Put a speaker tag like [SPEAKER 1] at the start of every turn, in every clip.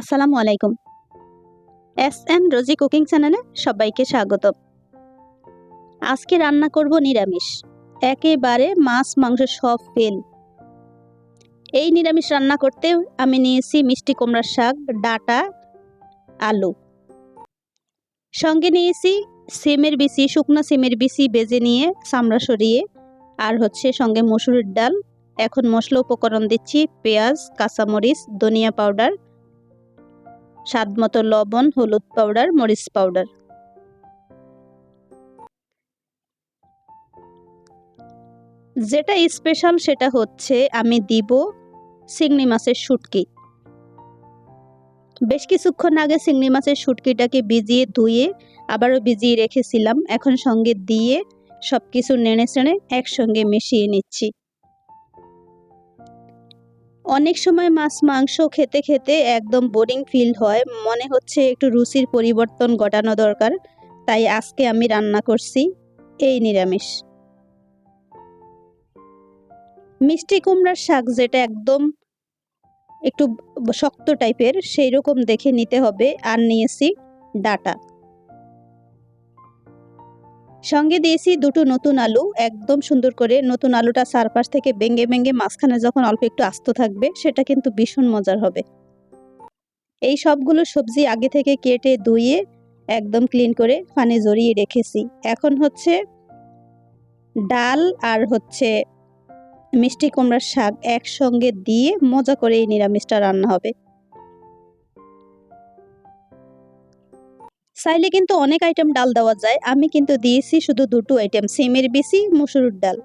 [SPEAKER 1] আসসালামু আলাইকুম। S M রোজি cooking চ্যানেলে সবাইকে স্বাগত। আজকে রান্না করব নিরামিষ। একেবারে মাছ মাংস সব ফেল এই নিরামিষ রান্না করতে আমি নিয়েছি মিষ্টি কুমড়ার শাক, ডাটা, আলু। সঙ্গে নিয়েছি সিমের বিচি, শুকনো সিমের বিচি বেজে নিয়ে চামড়া সরিয়ে, আর হচ্ছে সঙ্গে মসুরির ডাল। এখন মশলা উপকরণ দিচ্ছি পেঁয়াজ, কাঁচামরিচ, ধনিয়া পাউডার স্বাদ মতো লবণ, হলুদ পাউডার মরিচ পাউডার যেটা স্পেশাল সেটা হচ্ছে আমি দিব চিংড়ি মাছের শুটকি। বেশ কিছুক্ষণ আগে চিংড়ি মাছের শুটকিটাকে ভিজিয়ে ধুয়ে আবারও ভিজিয়ে রেখেছিলাম। এখন সঙ্গে দিয়ে সব কিছু নেড়ে চেড়ে একসঙ্গে মিশিয়ে নিচ্ছি। অনেক সময় মাছ মাংস খেতে খেতে একদম বোরিং ফিল হয়। মনে হচ্ছে একটু রুচির পরিবর্তন ঘটানো দরকার। তাই আজকে আমি রান্না করছি এই নিরামিষ। মিষ্টি কুমড়ার শাক যেটা একদম একটু শক্ত টাইপের সেই রকম দেখে নিতে হবে। আর নিয়েছি ডাটা। সঙ্গে দিয়েছি দুটো নতুন আলু, একদম সুন্দর করে নতুন আলুটা চারপাশ থেকে বেঙ্গে বেঙ্গে মাঝখানে যখন অল্প একটু আস্ত থাকবে, সেটা কিন্তু ভীষণ মজার হবে। এই সবগুলো সবজি আগে থেকে কেটে ধুয়ে একদম ক্লিন করে পানি জড়িয়ে রেখেছি। এখন হচ্ছে ডাল আর হচ্ছে মিষ্টি কুমড়ার শাক একসঙ্গে দিয়ে মজা করে এই নিরামিষটা রান্না হবে। চাইলে কিন্তু অনেক আইটেম ডাল দেওয়া যায়। আমি কিন্তু দিয়েছি শুধু দুটো আইটেম সিমের বিচি, মুসুর ডাল।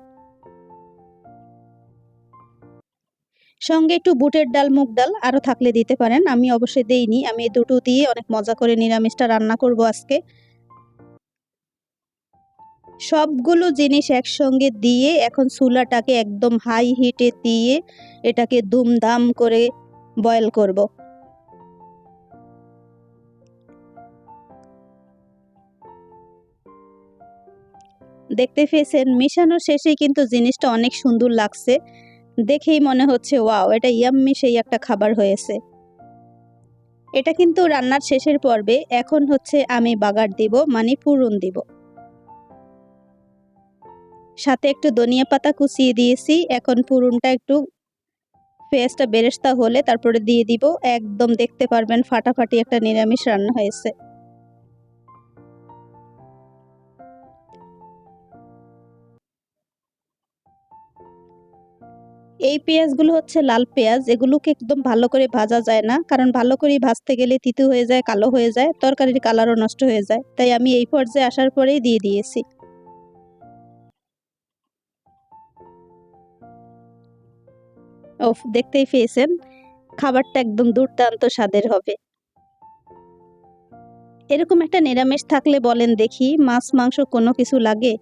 [SPEAKER 1] সঙ্গে একটু বুটের ডাল, মুগ ডাল আরও থাকলে দিতে পারেন। আমি অবশ্যই দেইনি। আমি দুটো দিয়ে অনেক মজা করে নিরামিষটা রান্না করব আজকে। সবগুলো জিনিস একসঙ্গে দিয়ে এখন চুলাটাকে একদম হাই হিটে দিয়ে এটাকে দুমদাম করে বয়েল করব। দেখতে পেয়েছেন মেশানোর শেষেই কিন্তু জিনিসটা অনেক সুন্দর লাগছে। দেখেই মনে হচ্ছে, ওয়াও, এটা ইয়াম্মি সেই একটা খাবার হয়েছে। এটা কিন্তু রান্নার শেষের পর্বে, এখন হচ্ছে আমি বাগার দিব মানে পুরন দিব। সাথে একটু ধনিয়া পাতা কুচিয়ে দিয়েছি, এখন পুরনটা একটু পেঁয়াজটা বেরেস্তা হলে তারপরে দিয়ে দিব। একদম দেখতে পারবেন, ফাটাফাটি একটা নিরামিষ রান্না হয়েছে। এই পেঁয়াজগুলো হচ্ছে লাল পেঁয়াজ, এগুলোকে একদম ভালো করে ভাজা যায় না, কারণ ভালো করে ভাজতে গেলে তিতু হয়ে যায়, কালো হয়ে যায়, তরকারির কালারও নষ্ট হয়ে যায়, তাই আমি এই পর্যায়ে আসার পরেই দিয়ে দিয়েছি। ওফ, দেখতেই পেয়েছেন, খাবারটা একদম দুর্দান্ত স্বাদের হবে। এরকম একটা নিরামিষ থাকলে বলেন দেখি, মাছ, মাংস কোনো কিছু লাগে?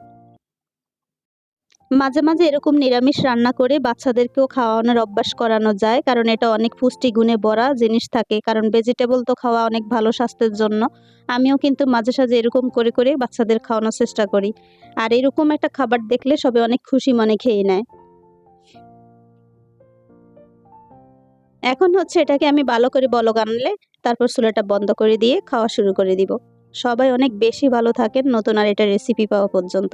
[SPEAKER 1] মাঝে মাঝে এরকম নিরামিষ রান্না করে বাচ্চাদেরকেও খাওয়ানোর অভ্যাস করানো যায়, কারণ এটা অনেক পুষ্টি গুণে ভরা জিনিস থাকে, কারণ ভেজিটেবল তো খাওয়া অনেক ভালো স্বাস্থ্যের জন্য। আমিও কিন্তু মাঝে সাঝে এরকম করে করে বাচ্চাদের খাওয়ানোর চেষ্টা করি। আর এরকম একটা খাবার দেখলে সবে অনেক খুশি মনে খেয়ে নেয়। এখন হচ্ছে এটাকে আমি ভালো করে বলক আনলে, তারপর চুলাটা বন্ধ করে দিয়ে খাওয়া শুরু করে দিব। সবাই অনেক বেশি ভালো থাকেন, নতুন আর এটা রেসিপি পাওয়া পর্যন্ত।